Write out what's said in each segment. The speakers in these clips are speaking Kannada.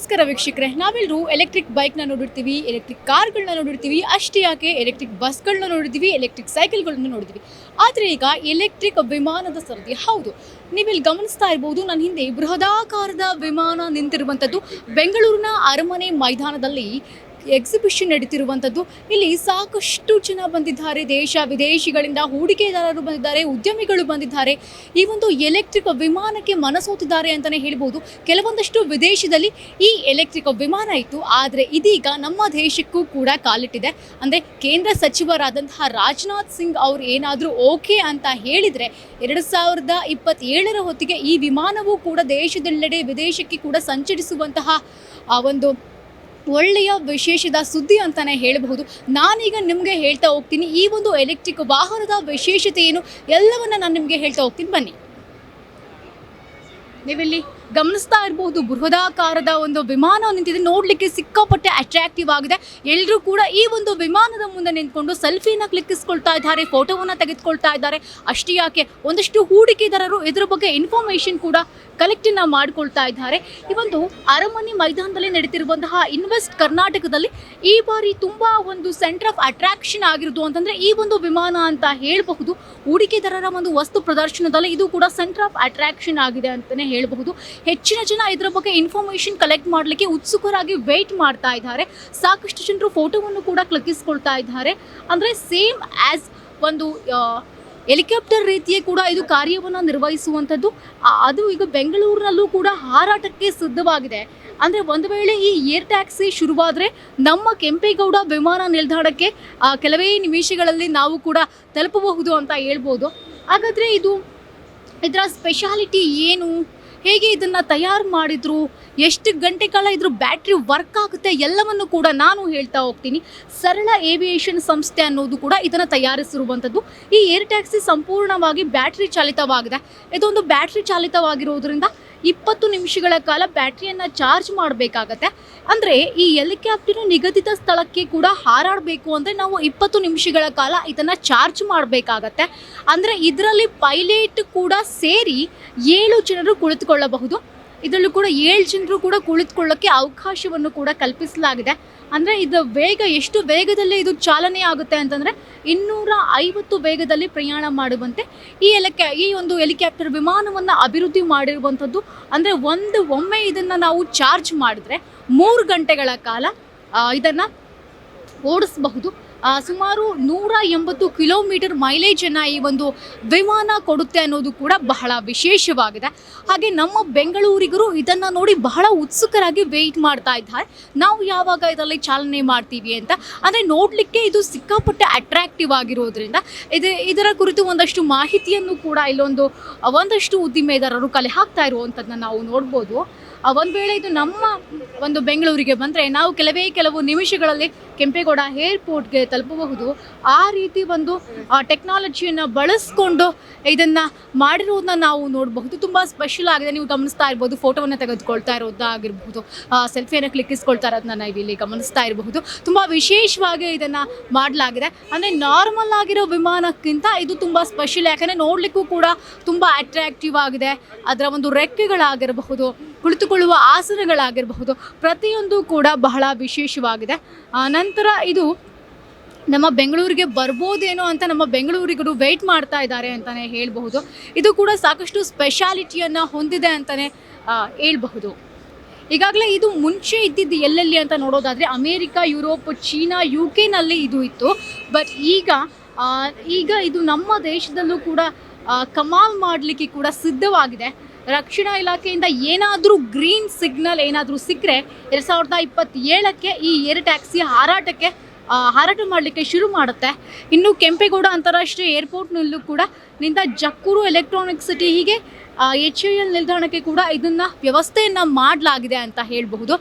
ನಮಸ್ಕಾರ ವೀಕ್ಷಕರೇ ನಾವೆಲ್ಲರೂ ಎಲೆಕ್ಟ್ರಿಕ್ ಬೈಕ್ನ ನೋಡಿರ್ತೀವಿ ಎಲೆಕ್ಟ್ರಿಕ್ ಕಾರ್ಗಳನ್ನ ನೋಡಿರ್ತೀವಿ, ಅಷ್ಟೇ ಯಾಕೆ ಎಲೆಕ್ಟ್ರಿಕ್ ಬಸ್ಗಳನ್ನ ನೋಡಿರ್ತೀವಿ ಎಲೆಕ್ಟ್ರಿಕ್ ಸೈಕಲ್ಗಳನ್ನ ನೋಡಿರ್ತೀವಿ ಆದರೆ ಈಗ ಎಲೆಕ್ಟ್ರಿಕ್ ವಿಮಾನದ ಸರದಿ ಹೌದು. ನೀವಿಲ್ಲಿ ಗಮನಿಸ್ತಾ ಇರ್ಬೋದು ನನ್ನ ಹಿಂದೆ ಬೃಹದಾಕಾರದ ವಿಮಾನ ನಿಂತಿರುವಂಥದ್ದು. ಬೆಂಗಳೂರಿನ ಅರಮನೆ ಮೈದಾನದಲ್ಲಿ ಎಕ್ಸಿಬಿಷನ್ ನಡೀತಿರುವಂಥದ್ದು. ಇಲ್ಲಿ ಸಾಕಷ್ಟು ಜನ ಬಂದಿದ್ದಾರೆ. ದೇಶ ವಿದೇಶಿಗಳಿಂದ ಹೂಡಿಕೆದಾರರು ಬಂದಿದ್ದಾರೆ, ಉದ್ಯಮಿಗಳು ಬಂದಿದ್ದಾರೆ. ಈ ಒಂದು ಎಲೆಕ್ಟ್ರಿಕ್ ವಿಮಾನಕ್ಕೆ ಮನಸೋತಿದ್ದಾರೆ ಅಂತಲೇ ಹೇಳ್ಬೋದು. ಕೆಲವೊಂದಷ್ಟು ವಿದೇಶದಲ್ಲಿ ಈ ಎಲೆಕ್ಟ್ರಿಕ್ ವಿಮಾನ ಇತ್ತು. ಆದರೆ ಇದೀಗ ನಮ್ಮ ದೇಶಕ್ಕೂ ಕೂಡ ಕಾಲಿಟ್ಟಿದೆ. ಅಂದರೆ ಕೇಂದ್ರ ಸಚಿವರಾದಂತಹ ರಾಜನಾಥ್ ಸಿಂಗ್ ಅವರು ಏನಾದರೂ ಓಕೆ ಅಂತ ಹೇಳಿದರೆ ಎರಡು ಸಾವಿರದ ಇಪ್ಪತ್ತೇಳರ ಹೊತ್ತಿಗೆ ಈ ವಿಮಾನವೂ ಕೂಡ ದೇಶದೆಲ್ಲೆಡೆ ವಿದೇಶಕ್ಕೆ ಕೂಡ ಸಂಚರಿಸುವಂತಹ ಆ ಒಂದು ಒಳ್ಳೆಯ ವಿಶೇಷದ ಸುದ್ದಿ ಅಂತಾನೆ ಹೇಳಬಹುದು. ನಾನೀಗ ನಿಮಗೆ ಹೇಳ್ತಾ ಹೋಗ್ತೀನಿ, ಈ ಒಂದು ಎಲೆಕ್ಟ್ರಿಕ್ ವಾಹನದ ವಿಶೇಷತೆ ಏನು ಎಲ್ಲವನ್ನ ನಾನು ನಿಮಗೆ ಹೇಳ್ತಾ ಹೋಗ್ತೀನಿ. ಬನ್ನಿ. ನೀವಿಲ್ಲಿ? ಗಮನಿಸ್ತಾ ಇರಬಹುದು ಬೃಹದಾಕಾರದ ಒಂದು ವಿಮಾನ ನಿಂತಿದೆ. ನೋಡಲಿಕ್ಕೆ ಸಿಕ್ಕಾಪಟ್ಟೆ ಅಟ್ರಾಕ್ಟಿವ್ ಆಗಿದೆ. ಎಲ್ಲರೂ ಕೂಡ ಈ ಒಂದು ವಿಮಾನದ ಮುಂದೆ ನಿಂತ್ಕೊಂಡು ಸೆಲ್ಫಿನ ಕ್ಲಿಕ್ಕಿಸ್ಕೊಳ್ತಾ ಇದ್ದಾರೆ, ಫೋಟೋವನ್ನು ತೆಗೆದುಕೊಳ್ತಾ ಇದ್ದಾರೆ. ಅಷ್ಟೇ ಯಾಕೆ? ಒಂದಷ್ಟು ಹೂಡಿಕೆದಾರರು ಇದರ ಬಗ್ಗೆ ಇನ್ಫಾರ್ಮೇಷನ್ ಕೂಡ ಕಲೆಕ್ಟನ್ನು ಮಾಡ್ಕೊಳ್ತಾ ಇದ್ದಾರೆ. ಈ ಒಂದು ಅರಮನೆ ಮೈದಾನದಲ್ಲಿ ನಡೀತಿರುವಂತಹ ಇನ್ವೆಸ್ಟ್ ಕರ್ನಾಟಕದಲ್ಲಿ ಈ ಬಾರಿ ತುಂಬ ಒಂದು ಸೆಂಟರ್ ಆಫ್ ಅಟ್ರಾಕ್ಷನ್ ಆಗಿರೋದು ಅಂತಂದರೆ ಈ ಒಂದು ವಿಮಾನ ಅಂತ ಹೇಳಬಹುದು. ಹೂಡಿಕೆದಾರರ ಒಂದು ವಸ್ತು ಪ್ರದರ್ಶನದಲ್ಲಿ ಇದು ಕೂಡ ಸೆಂಟರ್ ಆಫ್ ಅಟ್ರಾಕ್ಷನ್ ಆಗಿದೆ ಅಂತಲೇ ಹೇಳಬಹುದು. ಹೆಚ್ಚಿನ ಜನ ಇದರ ಬಗ್ಗೆ ಇನ್ಫಾರ್ಮೇಶನ್ ಕಲೆಕ್ಟ್ ಮಾಡಲಿಕ್ಕೆ ಉತ್ಸುಕರಾಗಿ ವೆಯ್ಟ್ ಮಾಡ್ತಾ ಇದ್ದಾರೆ. ಸಾಕಷ್ಟು ಜನರು ಫೋಟೋವನ್ನು ಕೂಡ ಕ್ಲಿಕ್ಕಿಸ್ಕೊಳ್ತಾ ಇದ್ದಾರೆ. ಅಂದರೆ ಸೇಮ್ ಆ್ಯಸ್ ಒಂದು ಹೆಲಿಕಾಪ್ಟರ್ ರೀತಿಯೇ ಕೂಡ ಇದು ಕಾರ್ಯವನ್ನು ನಿರ್ವಹಿಸುವಂಥದ್ದು. ಅದು ಈಗ ಬೆಂಗಳೂರಿನಲ್ಲೂ ಕೂಡ ಹಾರಾಟಕ್ಕೆ ಸಿದ್ಧವಾಗಿದೆ. ಅಂದರೆ ಒಂದು ವೇಳೆ ಈ ಏರ್ ಟ್ಯಾಕ್ಸಿ ಶುರುವಾದರೆ ನಮ್ಮ ಕೆಂಪೇಗೌಡ ವಿಮಾನ ನಿಲ್ದಾಣಕ್ಕೆ ಕೆಲವೇ ನಿಮಿಷಗಳಲ್ಲಿ ನಾವು ಕೂಡ ತಲುಪಬಹುದು ಅಂತ ಹೇಳ್ಬೋದು. ಹಾಗಾದರೆ ಇದು, ಇದರ ಸ್ಪೆಷಾಲಿಟಿ ಏನು? ಹೇಗೆ ಇದನ್ನು ತಯಾರು ಮಾಡಿದ್ರು, ಎಷ್ಟು ಗಂಟೆ ಕಾಲ ಇದ್ರ ಬ್ಯಾಟ್ರಿ ವರ್ಕ್ ಆಗುತ್ತೆ ಎಲ್ಲವನ್ನು ಕೂಡ ನಾನು ಹೇಳ್ತಾ ಹೋಗ್ತೀನಿ. ಸರಳ ಏವಿಯೇಷನ್ ಸಂಸ್ಥೆ ಅನ್ನೋದು ಕೂಡ ಇದನ್ನು ತಯಾರಿಸಿರುವಂಥದ್ದು. ಈ ಏರ್ ಟ್ಯಾಕ್ಸಿ ಸಂಪೂರ್ಣವಾಗಿ ಬ್ಯಾಟ್ರಿ ಚಾಲಿತವಾಗಿದೆ. ಇದೊಂದು ಬ್ಯಾಟ್ರಿ ಚಾಲಿತವಾಗಿರೋದ್ರಿಂದ ಇಪ್ಪತ್ತು ನಿಮಿಷಗಳ ಕಾಲ ಬ್ಯಾಟ್ರಿಯನ್ನು ಚಾರ್ಜ್ ಮಾಡಬೇಕಾಗತ್ತೆ. ಅಂದರೆ ಈ ಹೆಲಿಕಾಪ್ಟರ್ ನಿಗದಿತ ಸ್ಥಳಕ್ಕೆ ಕೂಡ ಹಾರಾಡಬೇಕು ಅಂದರೆ ನಾವು ಇಪ್ಪತ್ತು ನಿಮಿಷಗಳ ಕಾಲ ಇದನ್ನು ಚಾರ್ಜ್ ಮಾಡಬೇಕಾಗತ್ತೆ. ಅಂದರೆ ಇದರಲ್ಲಿ ಪೈಲಟ್ ಕೂಡ ಸೇರಿ ಏಳು ಜನರು ಕುಳಿತುಕೊಳ್ಳಬಹುದು. ಇದರಲ್ಲೂ ಕೂಡ ಏಳು ಜನರು ಕೂಡ ಕುಳಿತುಕೊಳ್ಳೋಕ್ಕೆ ಅವಕಾಶವನ್ನು ಕೂಡ ಕಲ್ಪಿಸಲಾಗಿದೆ. ಅಂದರೆ ಇದು ವೇಗ, ಎಷ್ಟು ವೇಗದಲ್ಲಿ ಇದು ಚಾಲನೆ ಆಗುತ್ತೆ ಅಂತಂದರೆ ಇನ್ನೂರ ಐವತ್ತು ವೇಗದಲ್ಲಿ ಪ್ರಯಾಣ ಮಾಡುವಂತೆ ಈ ಎಲೆಕ್ಯಾ ಈ ಒಂದು ಹೆಲಿಕಾಪ್ಟರ್ ವಿಮಾನವನ್ನು ಅಭಿವೃದ್ಧಿ ಮಾಡಿರುವಂಥದ್ದು. ಅಂದರೆ ಒಂದು ಒಮ್ಮೆ ಇದನ್ನು ನಾವು ಚಾರ್ಜ್ ಮಾಡಿದ್ರೆ ಮೂರು ಗಂಟೆಗಳ ಕಾಲ ಇದನ್ನು ಓಡಿಸಬಹುದು. ಸುಮಾರು ನೂರ ಎಂಬತ್ತು ಕಿಲೋಮೀಟರ್ ಮೈಲೇಜನ್ನು ಈ ಒಂದು ವಿಮಾನ ಕೊಡುತ್ತೆ ಅನ್ನೋದು ಕೂಡ ಬಹಳ ವಿಶೇಷವಾಗಿದೆ. ಹಾಗೆ ನಮ್ಮ ಬೆಂಗಳೂರಿಗರು ಇದನ್ನು ನೋಡಿ ಬಹಳ ಉತ್ಸುಕರಾಗಿ ವೆಯ್ಟ್ ಮಾಡ್ತಾ ಇದ್ದಾರೆ. ನಾವು ಯಾವಾಗ ಇದರಲ್ಲಿ ಚಾಲನೆ ಮಾಡ್ತೀವಿ ಅಂತ. ಅಂದರೆ ನೋಡಲಿಕ್ಕೆ ಇದು ಸಿಕ್ಕಾಪಟ್ಟೆ ಅಟ್ರಾಕ್ಟಿವ್ ಆಗಿರೋದ್ರಿಂದ ಇದು, ಇದರ ಕುರಿತು ಒಂದಷ್ಟು ಮಾಹಿತಿಯನ್ನು ಕೂಡ ಇಲ್ಲೊಂದು, ಒಂದಷ್ಟು ಉದ್ದಿಮೆದಾರರು ಕಲೆ ಹಾಕ್ತಾ ಇರುವಂಥದ್ದನ್ನ ನಾವು ನೋಡ್ಬೋದು. ಒಂದು ವೇಳೆ ಇದು ನಮ್ಮ ಒಂದು ಬೆಂಗಳೂರಿಗೆ ಬಂದರೆ ನಾವು ಕೆಲವೇ ಕೆಲವು ನಿಮಿಷಗಳಲ್ಲಿ ಕೆಂಪೇಗೌಡ ಏರ್ಪೋರ್ಟ್ಗೆ ತಲುಪಬಹುದು. ಆ ರೀತಿ ಒಂದು ಟೆಕ್ನಾಲಜಿಯನ್ನು ಬಳಸ್ಕೊಂಡು ಇದನ್ನು ಮಾಡಿರೋದನ್ನ ನಾವು ನೋಡಬಹುದು. ತುಂಬ ಸ್ಪೆಷಲ್ ಆಗಿದೆ. ನೀವು ಗಮನಿಸ್ತಾ ಇರ್ಬೋದು, ಫೋಟೋವನ್ನು ತೆಗೆದುಕೊಳ್ತಾ ಇರೋದಾಗಿರ್ಬೋದು ಸೆಲ್ಫಿಯನ್ನು ಕ್ಲಿಕ್ಕಿಸ್ಕೊಳ್ತಾ ಇರೋದನ್ನ ನಾವು ಇಲ್ಲಿ ಗಮನಿಸ್ತಾ ಇರಬಹುದು. ತುಂಬ ವಿಶೇಷವಾಗಿ ಇದನ್ನು ಮಾಡಲಾಗಿದೆ. ಅಂದರೆ ನಾರ್ಮಲ್ ಆಗಿರೋ ವಿಮಾನಕ್ಕಿಂತ ಇದು ತುಂಬ ಸ್ಪೆಷಲ್ ಯಾಕಂದರೆ ನೋಡಲಿಕ್ಕೂ ಕೂಡ ತುಂಬ ಅಟ್ರಾಕ್ಟಿವ್ ಆಗಿದೆ. ಅದರ ಒಂದು ರೆಕ್ಕೆಗಳಾಗಿರಬಹುದು. ಕುಳಿತುಕೊಳ್ಳುವ ಆಸನಗಳಾಗಿರಬಹುದು. ಪ್ರತಿಯೊಂದು ಕೂಡ ಬಹಳ ವಿಶೇಷವಾಗಿದೆ. ನಂತರ ಇದು ನಮ್ಮ ಬೆಂಗಳೂರಿಗೆ ಬರ್ಬೋದೇನೋ ಅಂತ ನಮ್ಮ ಬೆಂಗಳೂರಿಗರು ವೆಯ್ಟ್ ಮಾಡ್ತಾ ಇದ್ದಾರೆ ಅಂತಲೇ ಹೇಳಬಹುದು. ಇದು ಕೂಡ ಸಾಕಷ್ಟು ಸ್ಪೆಷಾಲಿಟಿಯನ್ನು ಹೊಂದಿದೆ ಅಂತಲೇ ಹೇಳ್ಬಹುದು. ಈಗಾಗಲೇ ಇದು ಮುಂಚೆ ಇದ್ದಿದ್ದು ಎಲ್ಲೆಲ್ಲಿ ಅಂತ ನೋಡೋದಾದರೆ ಅಮೇರಿಕ, ಯುರೋಪ್, ಚೀನಾ ಯು ಕೆನಲ್ಲಿ ಇದು ಇತ್ತು. ಬಟ್ ಈಗ ಈಗ ಇದು ನಮ್ಮ ದೇಶದಲ್ಲೂ ಕೂಡ ಕಮಾಲ್ ಮಾಡಲಿಕ್ಕೆ ಕೂಡ ಸಿದ್ಧವಾಗಿದೆ. ರಕ್ಷಣಾ ಇಲಾಖೆಯಿಂದ ಏನಾದರೂ ಗ್ರೀನ್ ಸಿಗ್ನಲ್ ಏನಾದರೂ ಸಿಕ್ಕರೆ ಎರಡು ಸಾವಿರದ ಇಪ್ಪತ್ತೇಳಕ್ಕೆ ಈ ಏರ್ ಟ್ಯಾಕ್ಸಿ ಹಾರಾಟಕ್ಕೆ ಹಾರಾಟ ಮಾಡಲಿಕ್ಕೆ ಶುರು ಮಾಡುತ್ತೆ. ಇನ್ನು ಕೆಂಪೇಗೌಡ ಅಂತಾರಾಷ್ಟ್ರೀಯ ಏರ್ಪೋರ್ಟ್ನಲ್ಲೂ ಕೂಡ ನಿಂದ ಜಕ್ಕೂರು ಎಲೆಕ್ಟ್ರಾನಿಕ್ ಸಿಟಿ ಹೀಗೆ ಎಚ್ ಯು ಎಲ್ ನಿಲ್ದಾಣಕ್ಕೆ ಕೂಡ ಇದನ್ನು ವ್ಯವಸ್ಥೆಯನ್ನು ಮಾಡಲಾಗಿದೆ ಅಂತ ಹೇಳಬಹುದು.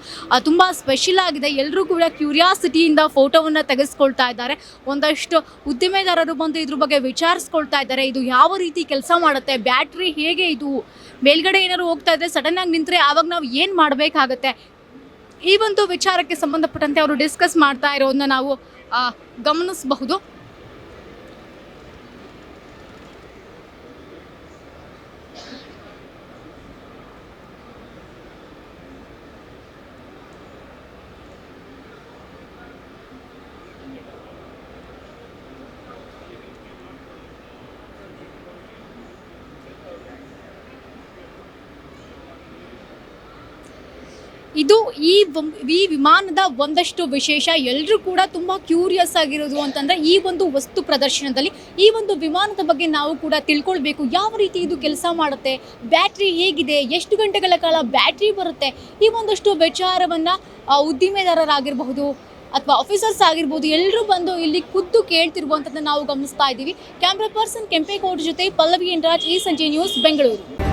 ತುಂಬ ಸ್ಪೆಷಲ್ ಆಗಿದೆ. ಎಲ್ಲರೂ ಕೂಡ ಕ್ಯೂರಿಯಾಸಿಟಿಯಿಂದ ಫೋಟೋವನ್ನು ತೆಗೆಸ್ಕೊಳ್ತಾ ಇದ್ದಾರೆ. ಒಂದಷ್ಟು ಉದ್ದಿಮೆದಾರರು ಬಂದು ಇದ್ರ ಬಗ್ಗೆ ವಿಚಾರಿಸ್ಕೊಳ್ತಾ ಇದ್ದಾರೆ. ಇದು ಯಾವ ರೀತಿ ಕೆಲಸ ಮಾಡುತ್ತೆ? ಬ್ಯಾಟ್ರಿ ಹೇಗೆ ಇದು ಮೇಲ್ಗಡೆ ಏನಾದ್ರು ಹೋಗ್ತಾ ಇದ್ರೆ ಸಡನ್ನಾಗಿ ನಿಂತರೆ ಆವಾಗ ನಾವು ಏನು ಮಾಡಬೇಕಾಗತ್ತೆ? ಈ ಒಂದು ವಿಚಾರಕ್ಕೆ ಸಂಬಂಧಪಟ್ಟಂತೆ ಅವರು ಡಿಸ್ಕಸ್ ಮಾಡ್ತಾ ಇರೋದನ್ನ ನಾವು ಗಮನಿಸಬಹುದು. ಇದು ಈ ಈ ವಿಮಾನದ ಒಂದಷ್ಟು ವಿಶೇಷ. ಎಲ್ಲರೂ ಕೂಡ ತುಂಬ ಕ್ಯೂರಿಯಸ್ ಆಗಿರೋದು ಅಂತಂದರೆ ಈ ಒಂದು ವಸ್ತು ಪ್ರದರ್ಶನದಲ್ಲಿ, ಈ ಒಂದು ವಿಮಾನದ ಬಗ್ಗೆ ನಾವು ಕೂಡ ತಿಳ್ಕೊಳ್ಬೇಕು. ಯಾವ ರೀತಿ ಇದು ಕೆಲಸ ಮಾಡುತ್ತೆ, ಬ್ಯಾಟ್ರಿ ಹೇಗಿದೆ, ಎಷ್ಟು ಗಂಟೆಗಳ ಕಾಲ ಬ್ಯಾಟ್ರಿ ಬರುತ್ತೆ, ಈ ಒಂದಷ್ಟು ವಿಚಾರವನ್ನು ಉದ್ದಿಮೆದಾರರಾಗಿರಬಹುದು ಅಥವಾ ಆಫೀಸರ್ಸ್ ಆಗಿರ್ಬೋದು ಎಲ್ಲರೂ ಬಂದು ಇಲ್ಲಿ ಖುದ್ದು ಕೇಳ್ತಿರುವಂಥದ್ದನ್ನು ನಾವು ಗಮನಿಸ್ತಾ ಇದ್ದೀವಿ. ಕ್ಯಾಮ್ರಾ ಪರ್ಸನ್ ಕೆಂಪೇಗೌಡ ಜೊತೆ ಪಲ್ಲವಿ ಎನ್ ರಾಜ್, ಈ ಸಂಜೆ ನ್ಯೂಸ್ ಬೆಂಗಳೂರು.